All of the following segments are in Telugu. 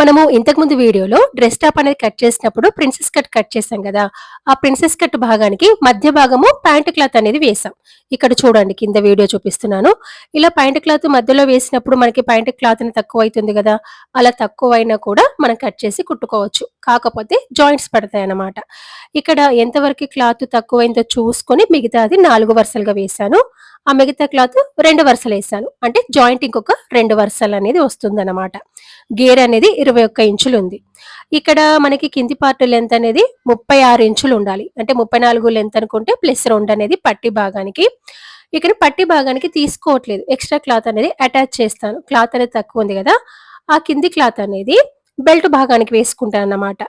మనము ఇంతకుముందు వీడియోలో డ్రెస్ టాప్ అనేది కట్ చేసినప్పుడు ప్రిన్సెస్ కట్ కట్ చేసాం కదా. ఆ ప్రిన్సెస్ కట్ భాగానికి మధ్య భాగము ప్యాంట్ క్లాత్ అనేది వేసాం ఇక్కడ చూడండి కింద వీడియో చూపిస్తున్నాను. ఇలా ప్యాంట్ క్లాత్ మధ్యలో వేసినప్పుడు మనకి ప్యాంట్ క్లాత్ తక్కువ అవుతుంది కదా. అలా తక్కువ అయినా కూడా మనం కట్ చేసి కుట్టుకోవచ్చు. కాకపోతే జాయింట్స్ పడతాయి అన్నమాట. ఇక్కడ ఎంతవరకు క్లాత్ తక్కువైందో చూసుకొని మిగతాది నాలుగు వరుసలుగా వేసాను ఆ మిగతా క్లాత్ రెండు వరుసలు వేసాను. అంటే జాయింట్ ఇంకొక రెండు వరుసలు అనేది వస్తుంది అనమాట గేర్ అనేది ఇరవై ఒక్క ఇంచులు ఉంది. ఇక్కడ మనకి కింది పార్ట్ లెంత్ అనేది ముప్పై ఆరు ఇంచులు ఉండాలి. అంటే ముప్పై నాలుగు లెంత్ అనుకుంటే ప్లస్ రెండు అనేది పట్టి భాగానికి. ఇక్కడ పట్టి భాగానికి తీసుకోవట్లేదు. ఎక్స్ట్రా క్లాత్ అనేది అటాచ్ చేస్తాను. క్లాత్ అనేది తక్కువ ఉంది కదా. ఆ కింది క్లాత్ అనేది బెల్ట్ భాగానికి వేసుకుంటాను అన్నమాట.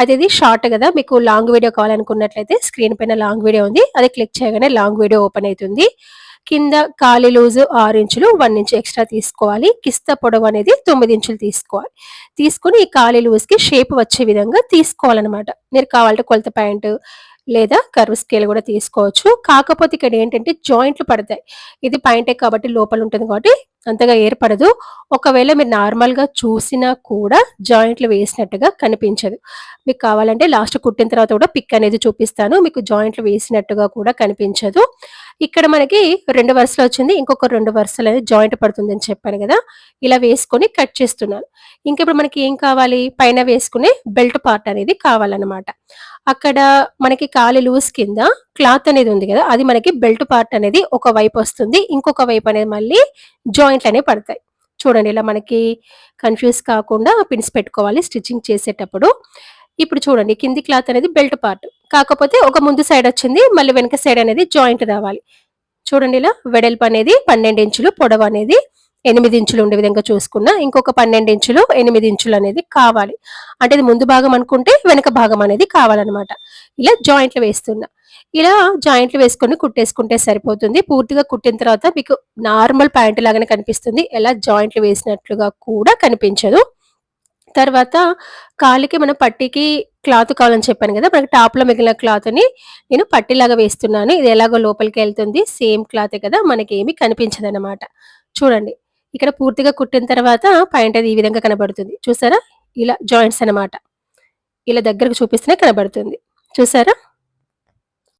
అది ఇది షార్ట్ కదా. మీకు లాంగ్ వీడియో కావాలనుకున్నట్లయితే స్క్రీన్ పైన లాంగ్ వీడియో ఉంది. అది క్లిక్ చేయగానే లాంగ్ వీడియో ఓపెన్ అవుతుంది. కింద ఖాళీ లూజు ఆరు ఇంచులు వన్ ఇంచు ఎక్స్ట్రా తీసుకోవాలి. కిస్త పొడవు అనేది తొమ్మిది ఇంచులు తీసుకోవాలి. తీసుకుని ఈ కాలి లూజ్కి షేప్ వచ్చే విధంగా తీసుకోవాలన్నమాట. మీరు కావాలంటే కొలత ప్యాంటు లేదా కర్వ్ స్కేల్ కూడా తీసుకోవచ్చు. కాకపోతే ఇక్కడ ఏంటంటే జాయింట్లు పడతాయి. ఇది పాయింటే కాబట్టి లోపల ఉంటుంది కాబట్టి అంతగా ఏర్పడదు. ఒకవేళ మీరు నార్మల్గా చూసినా కూడా జాయింట్లు వేసినట్టుగా కనిపించదు. మీకు కావాలంటే లాస్ట్ కుట్టిన తర్వాత కూడా పిక్ అనేది చూపిస్తాను. మీకు జాయింట్లు వేసినట్టుగా కూడా కనిపించదు. ఇక్కడ మనకి రెండు వరుసలు వచ్చింది. ఇంకొక రెండు వరుసలు అనేది జాయింట్ పడుతుంది అని చెప్పాను కదా. ఇలా వేసుకొని కట్ చేస్తున్నాను. ఇంకా ఇప్పుడు మనకి ఏం కావాలి? పైన వేసుకునే బెల్ట్ పార్ట్ అనేది కావాలన్నమాట. అక్కడ మనకి కాలి లూస్ కింద క్లాత్ అనేది ఉంది కదా. అది మనకి బెల్ట్ పార్ట్ అనేది ఒక వైపు వస్తుంది. ఇంకొక వైపు అనేది మళ్ళీ జాయింట్లు అనేవి పడతాయి. చూడండి ఇలా మనకి కన్ఫ్యూజ్ కాకుండా పిన్స్ పెట్టుకోవాలి. స్టిచ్చింగ్ చేసేటప్పుడు ఇప్పుడు చూడండి కింది క్లాత్ అనేది బెల్ట్ పార్ట్. కాకపోతే ఒక ముందు సైడ్ వచ్చింది మళ్ళీ వెనక సైడ్ అనేది జాయింట్ రావాలి. చూడండి ఇలా వెడల్పు అనేది పన్నెండు ఇంచులు పొడవు అనేది ఎనిమిది ఇంచులు ఉండే విధంగా చూసుకున్నా ఇంకొక పన్నెండు ఇంచులు ఎనిమిది ఇంచులు అనేది కావాలి. అంటే ఇది ముందు భాగం అనుకుంటే వెనక భాగం అనేది కావాలన్నమాట. ఇలా జాయింట్లు వేస్తున్నా. ఇలా జాయింట్లు వేసుకొని కుట్టేసుకుంటే సరిపోతుంది. పూర్తిగా కుట్టిన తర్వాత మీకు నార్మల్ ప్యాంట్ లాగానే కనిపిస్తుంది. ఎలా జాయింట్లు వేసినట్లుగా కూడా కనిపించదు. తర్వాత కాలికి మనం పట్టికి క్లాత్ కావాలని చెప్పాను కదా మనకి టాప్లో మిగిలిన క్లాత్ని నేను పట్టిలాగా వేస్తున్నాను. ఇది ఎలాగో లోపలికి వెళ్తుంది. సేమ్ క్లాత్ కదా మనకి ఏమి కనిపించదు అనమాట చూడండి ఇక్కడ పూర్తిగా కుట్టిన తర్వాత పాయింట్ అది ఈ విధంగా కనబడుతుంది. చూసారా? ఇలా జాయింట్స్ అనమాట ఇలా దగ్గరకు చూపిస్తేనే కనబడుతుంది. చూసారా?